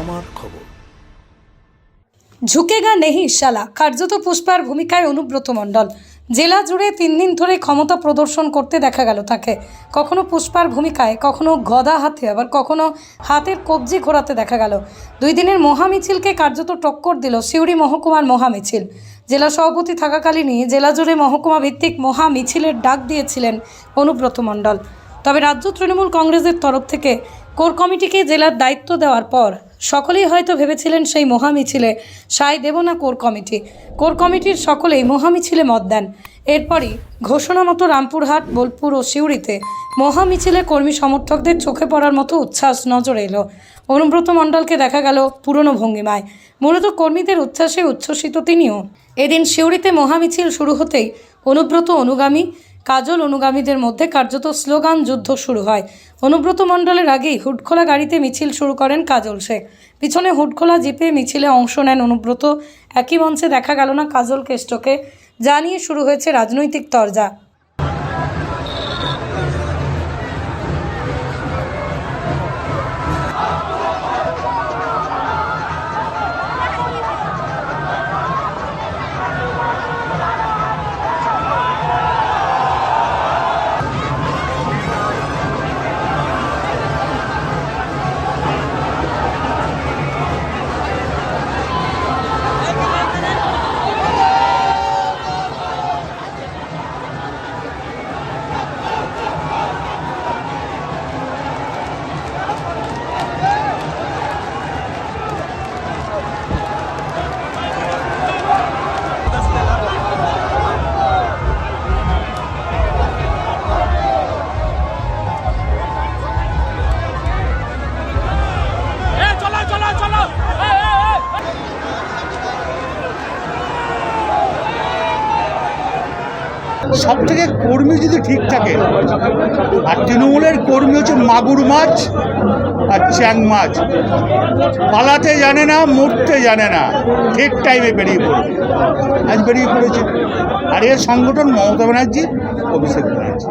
আমার খবর। ঝুঁকেগা নেহি শালা কার্যত পুষ্পার ভূমিকায় অনুব্রত মণ্ডল। জেলা জুড়ে তিন দিন ধরে ক্ষমতা প্রদর্শন করতে দেখা গেল তাকে। কখনো পুষ্পার ভূমিকায়, কখনো গদা হাতে, আবার কখনো হাতের কবজি ঘোরাতে দেখা গেল। দুই দিনের মহামিছিলকে কার্যত টক্কর দিল সিউড়ি মহকুমার মহামিছিল। জেলা সভাপতি থাকাকালীনই জেলা জুড়ে মহকুমা ভিত্তিক মহা মিছিলের ডাক দিয়েছিলেন অনুব্রত মণ্ডল। তবে রাজ্য তৃণমূল কংগ্রেসের তরফ থেকে কোর কমিটিকে জেলার দায়িত্ব দেওয়ার পর সকলেই হয়তো ভেবেছিলেন সেই মহামিছিলে সায় দেব না কোর কমিটি। কোর কমিটির সকলেই মহামিছিলে মত দেন। এরপরই ঘোষণা মতো রামপুরহাট, বোলপুর ও সিউড়িতে মহামিছিলে কর্মী সমর্থকদের চোখে পড়ার মতো উচ্ছ্বাস নজরে এলো। অনুব্রত মণ্ডলকে দেখা গেল পুরনো ভঙ্গিমায়। মূলত কর্মীদের উচ্ছ্বাসে উচ্ছ্বসিত তিনিও। এদিন সিউড়িতে মহামিছিল শুরু হতেই অনুব্রত অনুগামী কাজল অনুগামীদের মধ্যে কার্যত স্লোগান যুদ্ধ শুরু হয়। অনুব্রত মণ্ডলের আগেই হুটখোলা গাড়িতে মিছিল শুরু করেন কাজল শেখ পিছনে হুটখোলা জিপে মিছিলে অংশ নেন অনুব্রত। একই মঞ্চে দেখা গেল না কাজল কেষ্টকে জানিয়ে শুরু হয়েছে রাজনৈতিক তরজা। সব থেকে কর্মী যদি ঠিক থাকে, আর তৃণমূলের কর্মী হচ্ছে মাগুর মাছ আর চ্যাং মাছ। পালাতে জানে না, মরতে জানে না, ঠিক টাইমে বেরিয়ে পড়বে। আজ বেরিয়ে পড়েছে। আর এর সংগঠন মমতা ব্যানার্জি, অভিষেক ব্যানার্জি?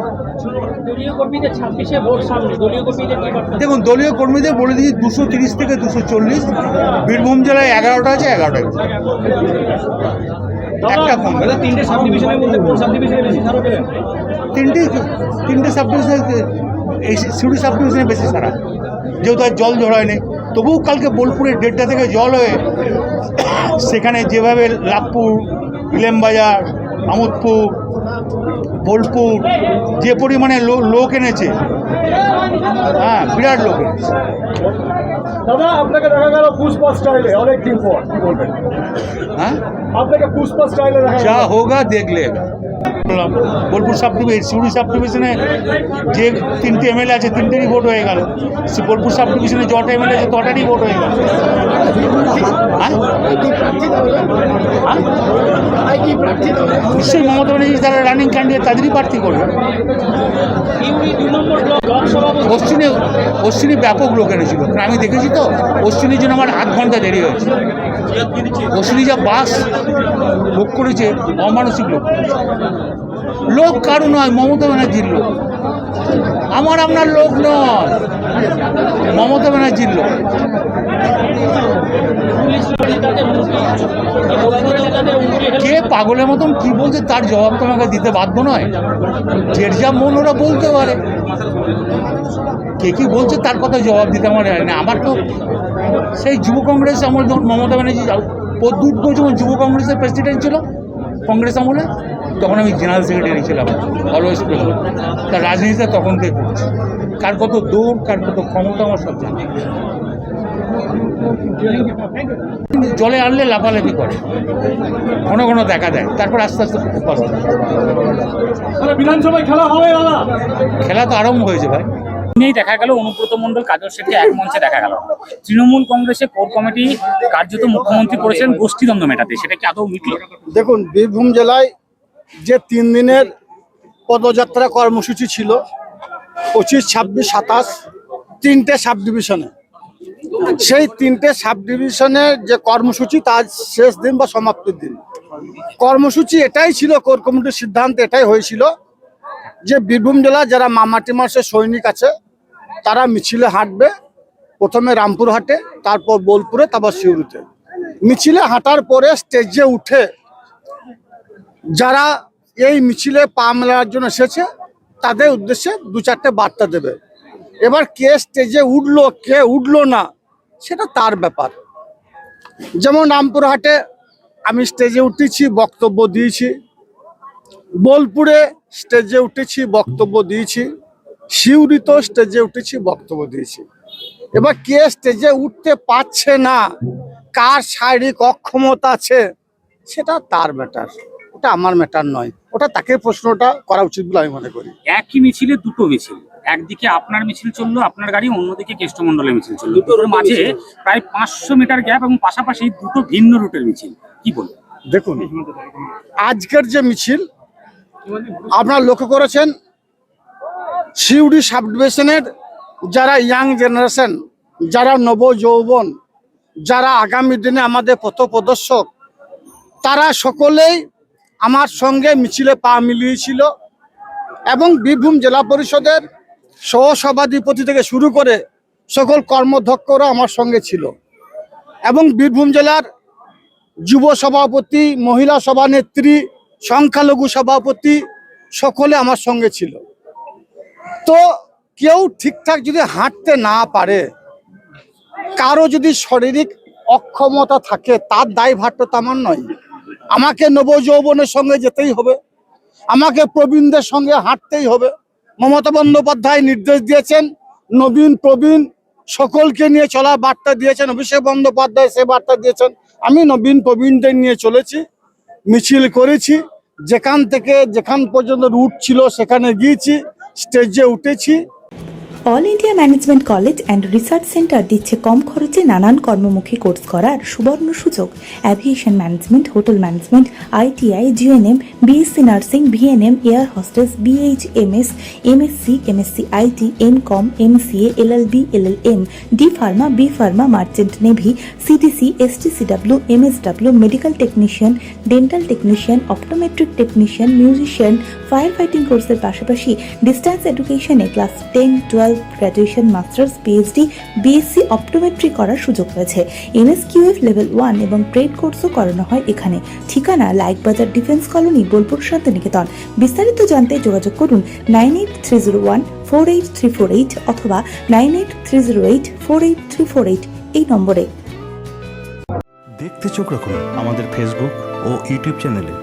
দেখুন, দলীয় কর্মীদের বলে দিচ্ছি দুশো তিরিশ থেকে দুশো চল্লিশ। বীরভূম জেলায় এগারোটা আছে, এগারোটায়। একটা দাদা তিনটে সাব ডিভিশনের মধ্যে কোন সাব ডিভিশনে বেশি ছাড়া পেলেন তিনটে তিনটে সাব ডিভিশনে এই সিউড়ি সাব ডিভিশনে বেশি সারা। যেহেতু আর জল জল হয়নি তবুও কালকে বোলপুরের দেড়টা থেকে জল হয়ে সেখানে যেভাবে লাভপুর ইলেমবাজার আমোদপুর বোলপুর যে পরিমাণে লোক এনেছে হ্যাঁ বিরাট লোক। দাদা আপনাকে দেখা গেল পুষ্পা স্টাইলে অনেকদিন পর কি বলবেন? হ্যাঁ? আপনাকে পুষ্পা স্টাইলে যা হোগা দেখলে Bolpur sub division Suri sub ডিভিশনে যে তিনটে এমএলএ আছে তিনটেরই ভোট হয়ে গেল। বোলপুর সাব ডিভিশনে যটা এমএলএ আছে তটারই ভোট হয়ে গেল। হ্যাঁ? নিশ্চয়ই মমতা ব্যানার্জি যারা রানিং ক্যান্ডিডেট তাদেরই প্রার্থী করবে। অশ্বিনী অশ্বিনী ব্যাপক লোক এনেছিল। আমি দেখেছি তো, অশ্বিনীর জন্য আমার আধ ঘণ্টা দেরি হয়েছে। অশ্বিনী যা বাস বুক করেছে, অমানসিক লোক। লোক কারও নয়, মমতা ব্যানার্জির লোক। আমার আপনার লোক নয়, মমতা ব্যানার্জির লোক। কে পাগলের মতন কি বলছে, তার জবাব তোমাকে দিতে বাধ্য নয়। যের যা মন, ওরা বলতে পারে। কে কি বলছে তার কথা জবাব দিতে আমার হয় না। আমার তো সেই যুব কংগ্রেস আমল যখন মমতা ব্যানার্জি পদ্যুৎ ঘোষ যখন যুব কংগ্রেসের প্রেসিডেন্ট ছিল কংগ্রেস আমলে তখন আমি জেনারেল সেক্রেটারি ছিলাম অলওয়েজ বেঙ্গল তার রাজনীতিতে তখন থেকে করছি? কার কত দৌড় কার কত ক্ষমতা আমার সব জানি। জলে আনলে লাফালাফি করে ঘন ঘন দেখা দেয় তারপর আস্তে আস্তে বিধানসভায় খেলা হবে খেলা তো আরম্ভ হয়েছে ভাই। দিনেই দেখা গেল, অনুব্রত মণ্ডল, কাজল শেখকে এক মঞ্চে দেখা গেল। তৃণমূল কংগ্রেসের কোর কমিটি কার্যত মুখ্যমন্ত্রী করেছেন গোষ্ঠীদ্বন্দ্ব মেটাতে, সেটা কি আদৌ মিটল? দেখুন, বীরভূম জেলায় যে তিন দিনের পদযাত্রা কর্মসূচি ছিল, পঁচিশ, ছাব্বিশ, সাতাশ, তিনটে সাব ডিভিশনে সেই তিনটে সাব ডিভিশনের যে কর্মসূচি, তার শেষ দিন বা সমাপ্তির দিন। কর্মসূচি এটাই ছিল, কোর কমিটির সিদ্ধান্ত এটাই হয়েছিল যে বীরভূম জেলা যারা মামাটি মাসের সৈনিক আছে তারা মিছিলে হাঁটবে। প্রথমে রামপুরহাটে তারপর বোলপুরে, তারপর সিউড়িতে। মিছিলে হাঁটার পরে স্টেজে উঠে যারা এই মিছিলে পা মেলার জন্য এসেছে, তাদের উদ্দেশ্যে দু চারটে বার্তা দেবে। এবার কে স্টেজে উঠল, কে উঠল না, সেটা তার ব্যাপার। যেমন রামপুরহাটে আমি স্টেজে উঠেছি, বক্তব্য দিয়েছি। বোলপুরে স্টেজে উঠেছি, বক্তব্য দিয়েছি। সিউড়িতেও স্টেজে উঠেছি বক্তব্য দিয়েছি। এবার কে স্টেজে উঠতে পারছে না? কার শারীরিক অক্ষমতা আছে? সেটা তার ম্যাটার ওটা আমার ম্যাটার নয়। ওটা তাকে প্রশ্নটা করা উচিত বলে আমি মনে করি। একই মিছিলে দুটো মিছিল। একদিকে আপনার মিছিল চলল আপনার গাড়ি অন্যদিকে কেষ্টমন্ডলের মিছিল চলল। দুটোর মাঝে প্রায় পাঁচশো মিটার গ্যাপ এবং পাশাপাশি দুটো ভিন্ন রুটের মিছিল। কি বলবেন? দেখুন আজকের যে মিছিল আপনারা লক্ষ্য করেছেন সিউড়ি সাব ডিভিশনের যারা ইয়াং জেনারেশন, যারা নব যৌবন যারা আগামী দিনে আমাদের পথপ্রদর্শক, তারা সকলেই আমার সঙ্গে মিছিলে পা মিলিয়েছিল এবং বীরভূম জেলা পরিষদের সহসভাধিপতি থেকে শুরু করে সকল কর্মধ্যক্ষরা আমার সঙ্গে ছিল এবং বীরভূম জেলার যুব সভাপতি, মহিলা সভানেত্রী, সংখ্যালঘু সভাপতি সকলে আমার সঙ্গে ছিল। তো কেউ ঠিকঠাক যদি হাঁটতে না পারে, কারও যদি শারীরিক অক্ষমতা থাকে, তার দায়ভারটা তো আমার নয়। আমাকে নবযৌবনের সঙ্গে যেতেই হবে, আমাকে প্রবীণদের সঙ্গে হাঁটতেই হবে। মমতা বন্দ্যোপাধ্যায় নির্দেশ দিয়েছেন, নবীন, প্রবীণ সকলকে নিয়ে চলা বার্তা দিয়েছেন, অভিষেক বন্দ্যোপাধ্যায় সে বার্তা দিয়েছেন। আমি নবীন, প্রবীণদের নিয়ে চলেছি, মিছিল করেছি, যেখান থেকে, যেখান পর্যন্ত রুট ছিল, সেখানে গিয়েছি। স্টেজে উঠেছি। All India Management College and Research Centre দিচ্ছে কম খরচে নানান কর্মমুখী কোর্স করার সুবর্ণ সুযোগ। Aviation management hotel management ITI GNM BSc nursing VNM air hostess BHMS MSc MSc IT M com MCA LLB LLM D pharma B pharma merchant navy CTC STCW MSW medical technician dental technician optometric technician musician fire fighting কোর্সের পাশাপাশি distance এডুকেশনে class ten twelve graduation masters PhD BSc optometry করার সুযোগ রয়েছে NSQF level one এবং trade কোর্সও করানো হয় এখানে। ঠিকানা লাইকবাজার ডিফেন্স কলোনি বোলপুর, শান্তিনিকেতন। বিস্তারিত জানতে যোগাযোগ করুন nine eight three zero one four eight three four eight অথবা nine eight three zero eight four eight three four eight এই নম্বরে। দেখতে চোখ রাখুন আমাদের ফেসবুক ও ইউটিউব চ্যানেলে